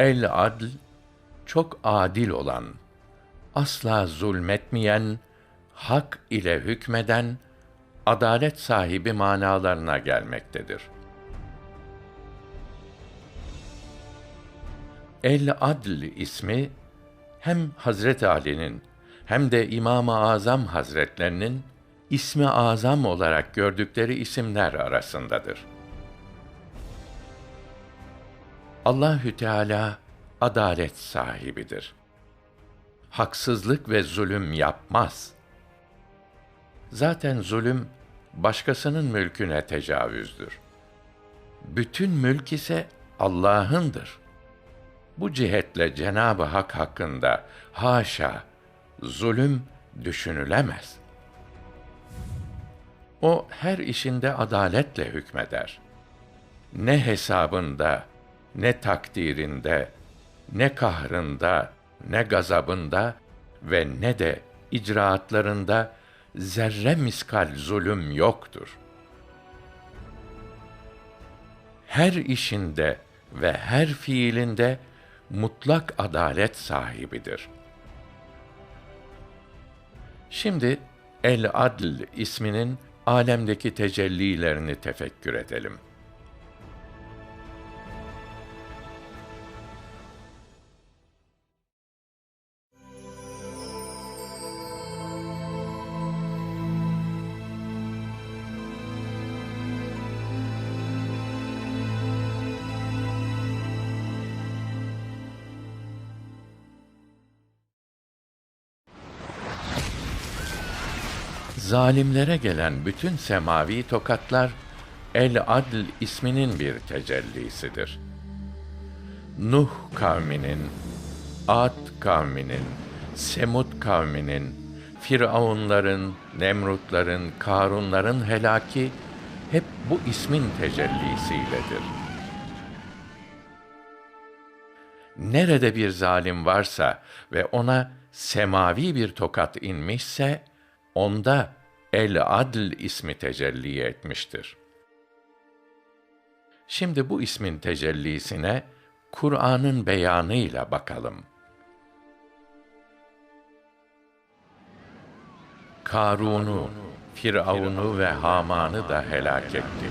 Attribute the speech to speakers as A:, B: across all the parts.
A: El adl çok adil olan, asla zulmetmeyen, hak ile hükmeden, adalet sahibi manalarına gelmektedir. El Adl ismi hem Hazret Ali'nin hem de İmam-ı Azam Hazretlerinin ismi azam olarak gördükleri isimler arasındadır. Allahü Teala adalet sahibidir. Haksızlık ve zulüm yapmaz. Zaten zulüm başkasının mülküne tecavüzdür. Bütün mülk ise Allah'ındır. Bu cihetle Cenab-ı Hak hakkında haşa zulüm düşünülemez. O her işinde adaletle hükmeder. Ne hesabında, ne takdirinde, ne kahrında, ne gazabında ve ne de icraatlarında zerre miskal zulüm yoktur. Her işinde ve her fiilinde mutlak adalet sahibidir. Şimdi El Adl isminin alemdeki tecellilerini tefekkür edelim. Zalimlere gelen bütün semavi tokatlar El Adl isminin bir tecellisidir. Nuh kavminin, Ad kavminin, Semud kavminin, Firavunların, Nemrutların, Karunların helaki hep bu ismin tecellisiyledir. Nerede bir zalim varsa ve ona semavi bir tokat inmişse, onda El Adl ismi tecelli etmiştir. Şimdi bu ismin tecellisine Kur'an'ın beyanıyla bakalım. Karun'u, Firavun'u ve Haman'ı da helak ettik.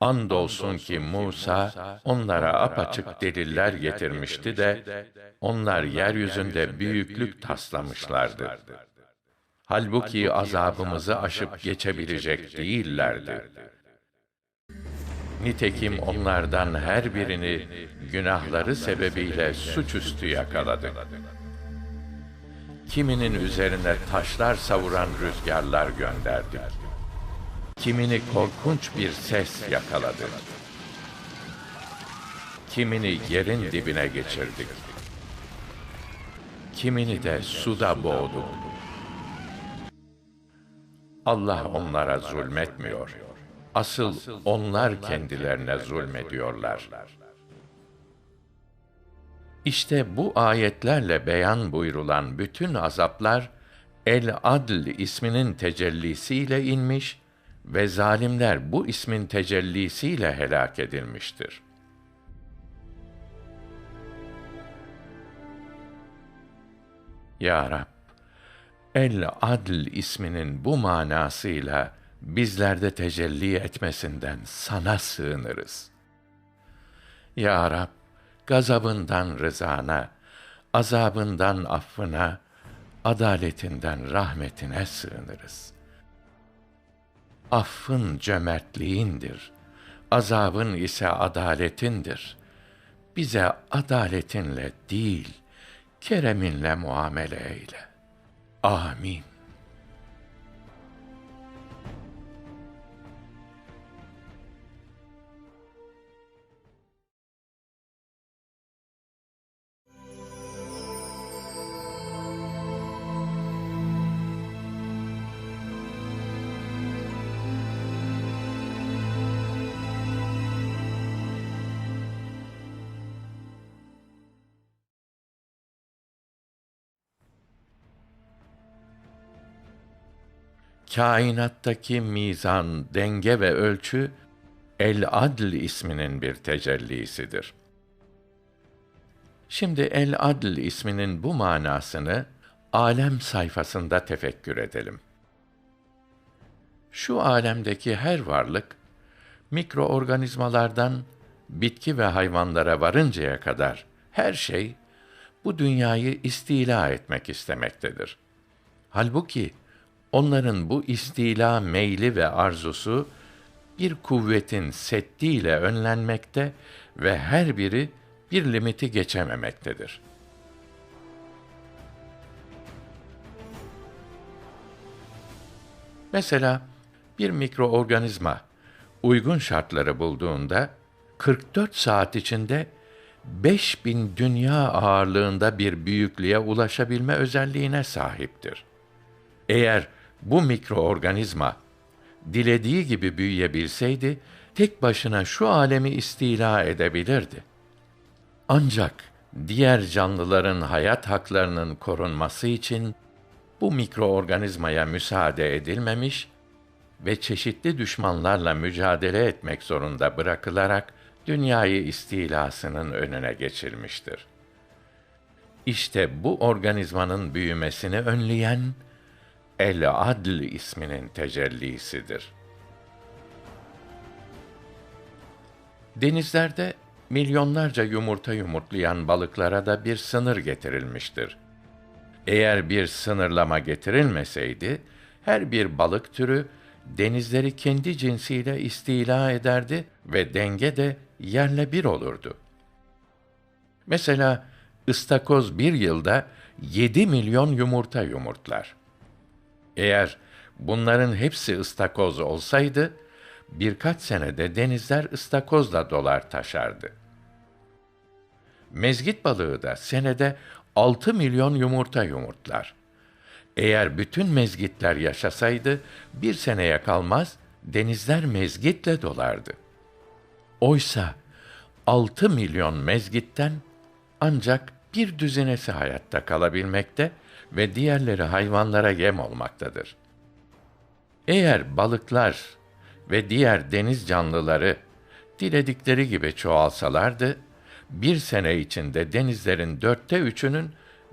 A: Andolsun ki Musa onlara apaçık deliller getirmişti de onlar yeryüzünde büyüklük taslamışlardı. Halbuki azabımızı aşıp geçebilecek değillerdi. Nitekim onlardan her birini günahları sebebiyle suçüstü yakaladık. Kiminin üzerine taşlar savuran rüzgarlar gönderdik. Kimini korkunç bir ses yakaladı. Kimini yerin dibine geçirdik. Kimini de suda boğduk. Allah onlara zulmetmiyor. Asıl onlar kendilerine zulmediyorlar. İşte bu ayetlerle beyan buyrulan bütün azaplar El Adl isminin tecellisiyle inmiş ve zalimler bu ismin tecellisiyle helak edilmiştir. Ya Rab, El Adl isminin bu manasıyla bizlerde tecelli etmesinden sana sığınırız. Ya Rab, gazabından rızana, azabından affına, adaletinden rahmetine sığınırız. Affın cömertliğindir, azabın ise adaletindir. Bize adaletinle değil, kereminle muamele eyle. Amin. Kainattaki mizan, denge ve ölçü El Adl isminin bir tecellisidir. Şimdi El Adl isminin bu manasını alem sayfasında tefekkür edelim. Şu alemdeki her varlık mikroorganizmalardan bitki ve hayvanlara varıncaya kadar her şey bu dünyayı istila etmek istemektedir. Halbuki onların bu istila meyli ve arzusu bir kuvvetin settiyle önlenmekte ve her biri bir limiti geçememektedir. Mesela bir mikroorganizma uygun şartları bulduğunda 44 saat içinde 5000 dünya ağırlığında bir büyüklüğe ulaşabilme özelliğine sahiptir. Eğer bu mikroorganizma dilediği gibi büyüyebilseydi tek başına şu alemi istila edebilirdi. Ancak diğer canlıların hayat haklarının korunması için bu mikroorganizmaya müsaade edilmemiş ve çeşitli düşmanlarla mücadele etmek zorunda bırakılarak dünyayı istilasının önüne geçirmiştir. İşte bu organizmanın büyümesini önleyen El Adl isminin tecellisidir. Denizlerde milyonlarca yumurta yumurtlayan balıklara da bir sınır getirilmiştir. Eğer bir sınırlama getirilmeseydi, her bir balık türü denizleri kendi cinsiyle istila ederdi ve denge de yerle bir olurdu. Mesela ıstakoz bir yılda 7 milyon yumurta yumurtlar. Eğer bunların hepsi ıstakoz olsaydı, birkaç senede denizler ıstakozla dolar taşardı. Mezgit balığı da senede 6 milyon yumurta yumurtlar. Eğer bütün mezgitler yaşasaydı, bir seneye kalmaz, denizler mezgitle dolardı. Oysa 6 milyon mezgitten ancak bir düzinesi hayatta kalabilmekte ve diğerleri hayvanlara yem olmaktadır. Eğer balıklar ve diğer deniz canlıları diledikleri gibi çoğalsalardı, bir sene içinde denizlerin dörtte üçünün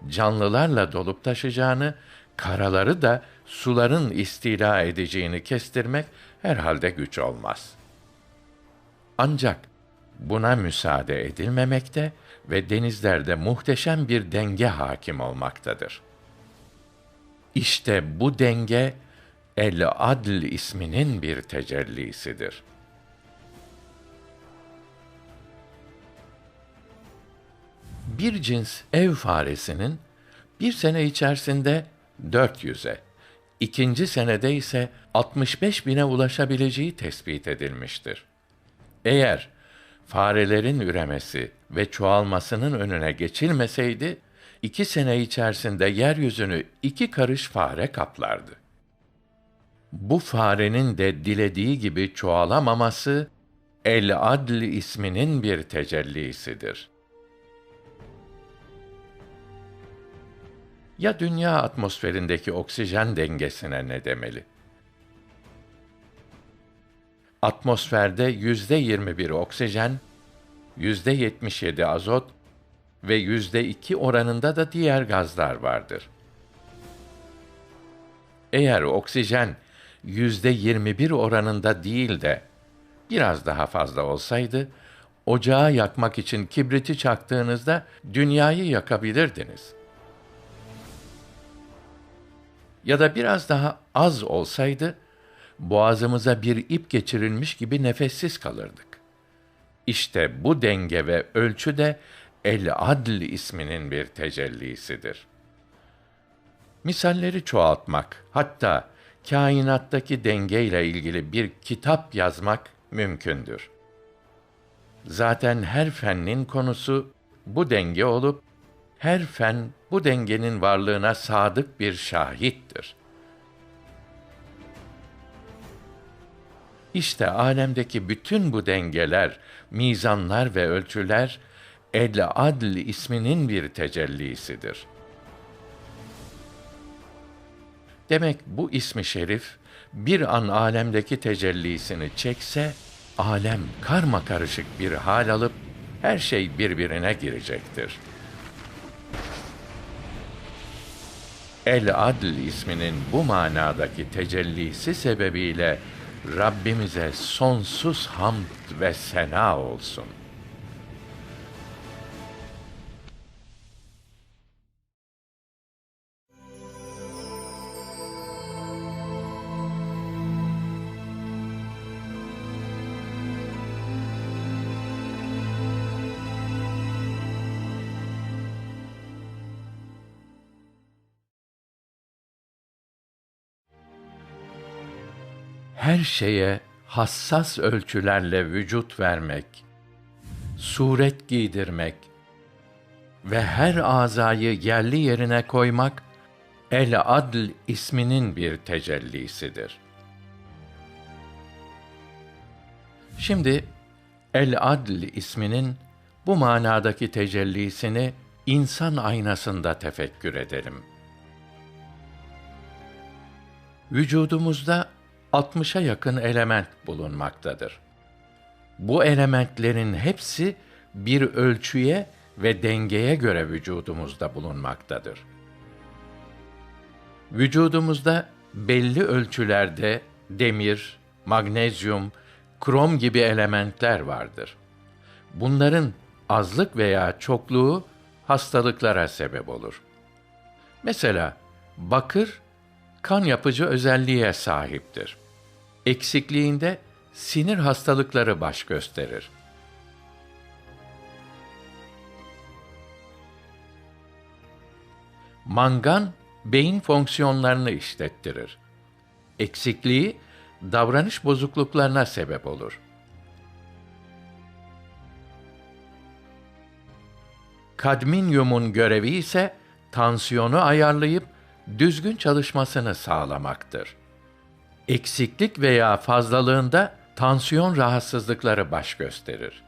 A: canlılarla dolup taşacağını, karaları da suların istila edeceğini kestirmek herhalde güç olmaz. Ancak buna müsaade edilmemekte ve denizlerde muhteşem bir denge hakim olmaktadır. İşte bu denge El Adl isminin bir tecellisidir. Bir cins ev faresinin bir sene içerisinde 400'e, ikinci senede ise 65 bine ulaşabileceği tespit edilmiştir. Eğer farelerin üremesi ve çoğalmasının önüne geçilmeseydi, iki sene içerisinde yeryüzünü iki karış fare kaplardı. Bu farenin de dilediği gibi çoğalamaması, El Adl isminin bir tecellisidir. Ya dünya atmosferindeki oksijen dengesine ne demeli? Atmosferde yüzde yirmi bir oksijen, yüzde yetmiş yedi azot ve yüzde iki oranında da diğer gazlar vardır. Eğer oksijen yüzde yirmi bir oranında değil de biraz daha fazla olsaydı, ocağı yakmak için kibriti çaktığınızda dünyayı yakabilirdiniz. Ya da biraz daha az olsaydı, boğazımıza bir ip geçirilmiş gibi nefessiz kalırdık. İşte bu denge ve ölçü de El Adl isminin bir tecellisidir. Misalleri çoğaltmak, hatta kainattaki dengeyle ilgili bir kitap yazmak mümkündür. Zaten her fennin konusu bu denge olup her fen bu dengenin varlığına sadık bir şahittir. İşte alemdeki bütün bu dengeler, mizanlar ve ölçüler El Adl isminin bir tecellisidir. Demek bu ismi şerif bir an alemdeki tecellisini çekse alem karma karışık bir hal alıp her şey birbirine girecektir. El Adl isminin bu manadaki tecellisi sebebiyle Rabbimize sonsuz hamd ve sena olsun. Her şeye hassas ölçülerle vücut vermek, suret giydirmek ve her azayı yerli yerine koymak El Adl isminin bir tecellisidir. Şimdi El Adl isminin bu manadaki tecellisini insan aynasında tefekkür edelim. Vücudumuzda 60'a yakın element bulunmaktadır. Bu elementlerin hepsi bir ölçüye ve dengeye göre vücudumuzda bulunmaktadır. Vücudumuzda belli ölçülerde demir, magnezyum, krom gibi elementler vardır. Bunların azlık veya çokluğu hastalıklara sebep olur. Mesela bakır kan yapıcı özelliğe sahiptir. Eksikliğinde sinir hastalıkları baş gösterir. Mangan beyin fonksiyonlarını işlettirir. Eksikliği davranış bozukluklarına sebep olur. Kadminyumun görevi ise tansiyonu ayarlayıp düzgün çalışmasını sağlamaktır. Eksiklik veya fazlalığında tansiyon rahatsızlıkları baş gösterir.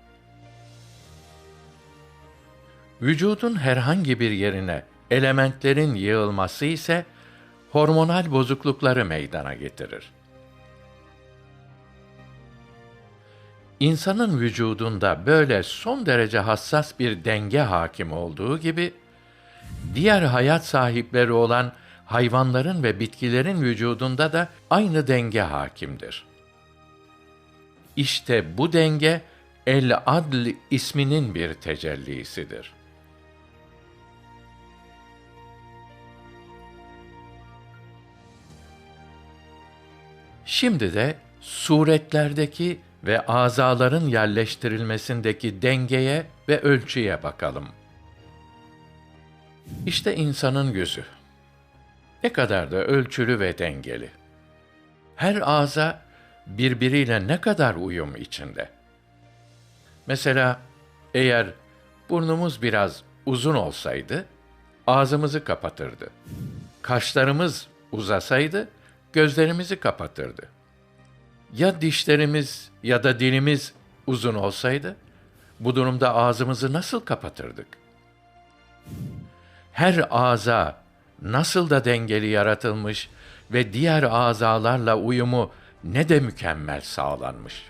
A: Vücudun herhangi bir yerine elementlerin yığılması ise hormonal bozuklukları meydana getirir. İnsanın vücudunda böyle son derece hassas bir denge hakim olduğu gibi diğer hayat sahipleri olan hayvanların ve bitkilerin vücudunda da aynı denge hakimdir. İşte bu denge El Adl isminin bir tecellisidir. Şimdi de suretlerdeki ve azaların yerleştirilmesindeki dengeye ve ölçüye bakalım. İşte insanın yüzü. Ne kadar da ölçülü ve dengeli. Her ağza birbiriyle ne kadar uyum içinde. Mesela eğer burnumuz biraz uzun olsaydı ağzımızı kapatırdı. Kaşlarımız uzasaydı gözlerimizi kapatırdı. Ya dişlerimiz ya da dilimiz uzun olsaydı bu durumda ağzımızı nasıl kapatırdık? Her ağza nasıl da dengeli yaratılmış ve diğer azalarla uyumu ne de mükemmel sağlanmış.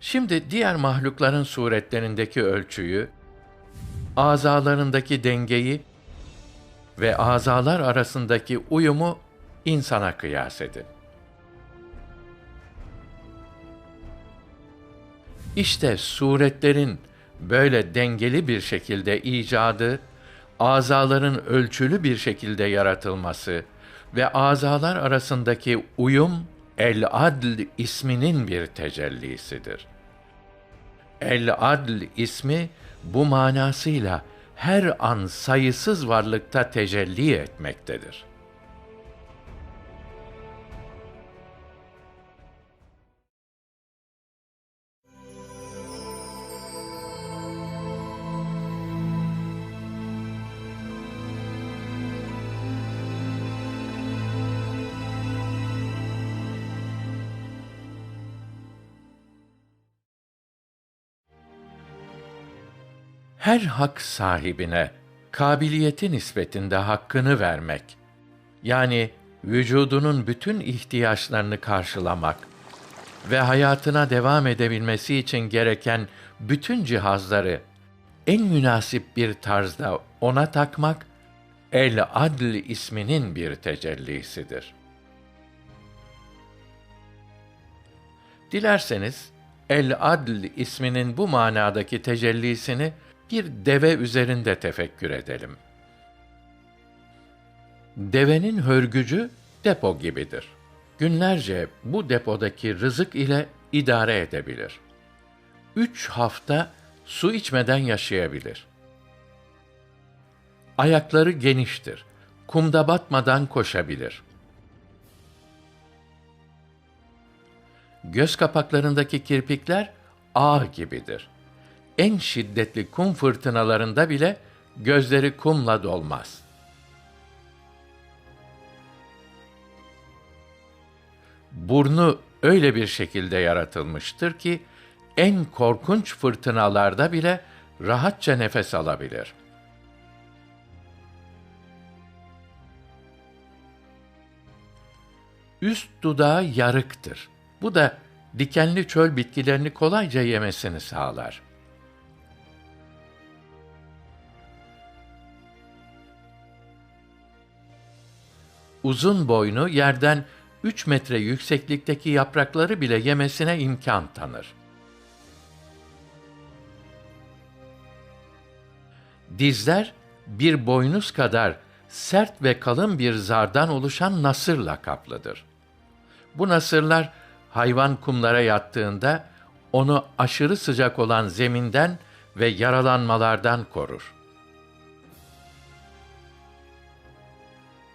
A: Şimdi diğer mahlukların suretlerindeki ölçüyü, azalarındaki dengeyi ve azalar arasındaki uyumu insana kıyas edin. İşte suretlerin böyle dengeli bir şekilde icadı azaların ölçülü bir şekilde yaratılması ve azalar arasındaki uyum El Adl isminin bir tecellisidir. El Adl ismi bu manasıyla her an sayısız varlıkta tecelli etmektedir.'' Her hak sahibine kabiliyeti nispetinde hakkını vermek yani vücudunun bütün ihtiyaçlarını karşılamak ve hayatına devam edebilmesi için gereken bütün cihazları en münasip bir tarzda ona takmak El Adl isminin bir tecellisidir. Dilerseniz El Adl isminin bu manadaki tecellisini bir deve üzerinde tefekkür edelim. Devenin hörgücü depo gibidir. Günlerce bu depodaki rızık ile idare edebilir. Üç hafta su içmeden yaşayabilir. Ayakları geniştir. Kumda batmadan koşabilir. Göz kapaklarındaki kirpikler ağ gibidir. En şiddetli kum fırtınalarında bile gözleri kumla dolmaz. Burnu öyle bir şekilde yaratılmıştır ki en korkunç fırtınalarda bile rahatça nefes alabilir. Üst dudağı yarıktır. Bu da dikenli çöl bitkilerini kolayca yemesini sağlar. Uzun boynu yerden 3 metre yükseklikteki yaprakları bile yemesine imkan tanır. Dizler bir boynuz kadar sert ve kalın bir zardan oluşan nasırla kaplıdır. Bu nasırlar hayvan kumlara yattığında onu aşırı sıcak olan zeminden ve yaralanmalardan korur.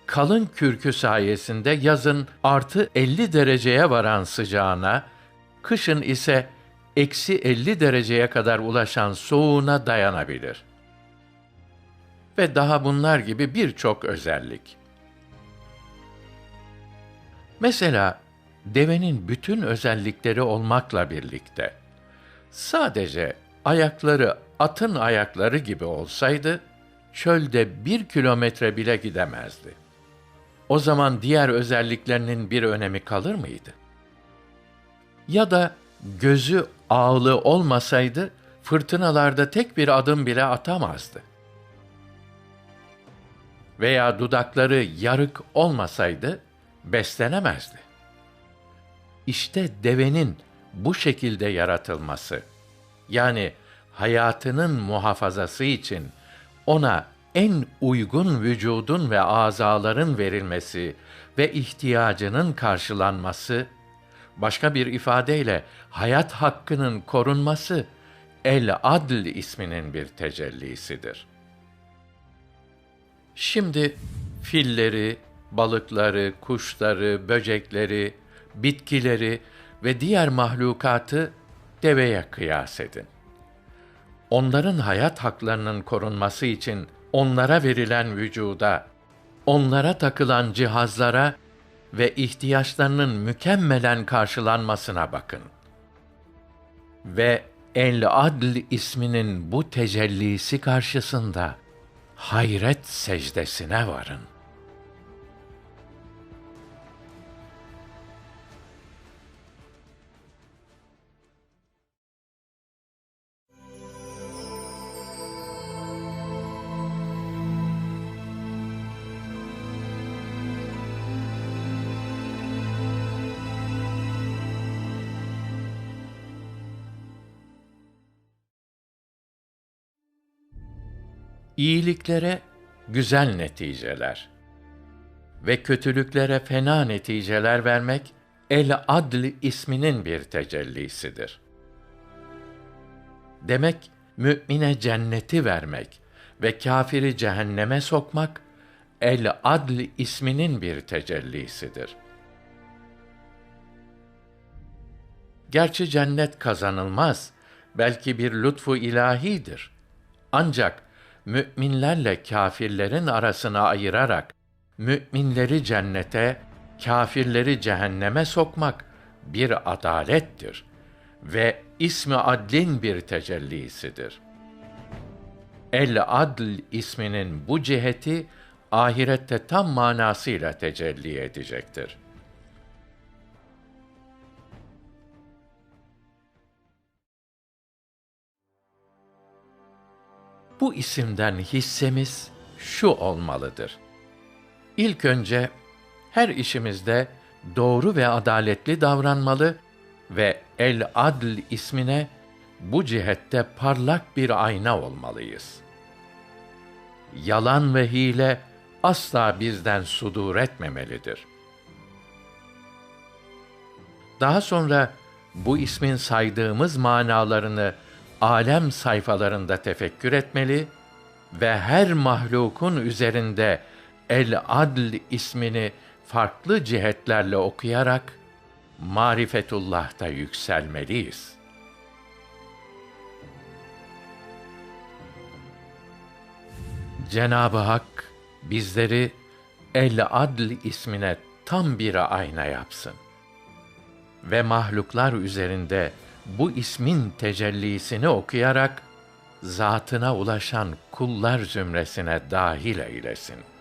A: Kalın kürkü sayesinde yazın artı 50 dereceye varan sıcağına, kışın ise eksi 50 dereceye kadar ulaşan soğuğuna dayanabilir. Ve daha bunlar gibi birçok özellik. Mesela devenin bütün özellikleri olmakla birlikte sadece ayakları atın ayakları gibi olsaydı çölde bir kilometre bile gidemezdi. O zaman diğer özelliklerinin bir önemi kalır mıydı? Ya da gözü ağlı olmasaydı fırtınalarda tek bir adım bile atamazdı. Veya dudakları yarık olmasaydı beslenemezdi. İşte devenin bu şekilde yaratılması, yani hayatının muhafazası için ona en uygun vücudun ve azaların verilmesi ve ihtiyacının karşılanması, başka bir ifadeyle hayat hakkının korunması, El Adl isminin bir tecellisidir. Şimdi filleri, balıkları, kuşları, böcekleri, bitkileri ve diğer mahlukatı deveye kıyas edin. Onların hayat haklarının korunması için onlara verilen vücuda, onlara takılan cihazlara ve ihtiyaçlarının mükemmelen karşılanmasına bakın. Ve El Adl isminin bu tecellisi karşısında hayret secdesine varın. İyiliklere güzel neticeler ve kötülüklere fena neticeler vermek El Adl isminin bir tecellisidir. Demek mümine cenneti vermek ve kafiri cehenneme sokmak El Adl isminin bir tecellisidir. Gerçi cennet kazanılmaz, belki bir lütfu ilahidir. Ancak müminlerle kâfirlerin arasına ayırarak müminleri cennete, kâfirleri cehenneme sokmak bir adalettir ve ismi adlin bir tecellisidir. El Adl isminin bu ciheti ahirette tam manasıyla tecelli edecektir. Bu isimden hissemiz şu olmalıdır. İlk önce her işimizde doğru ve adaletli davranmalı ve El Adl ismine bu cihette parlak bir ayna olmalıyız. Yalan ve hile asla bizden sudur etmemelidir. Daha sonra bu ismin saydığımız manalarını alem sayfalarında tefekkür etmeli ve her mahlukun üzerinde El Adl ismini farklı cihetlerle okuyarak marifetullah'ta yükselmeliyiz. Cenab-ı Hak bizleri El Adl ismine tam bir ayna yapsın ve mahluklar üzerinde bu ismin tecellisini okuyarak zatına ulaşan kullar zümresine dahil eylesin.''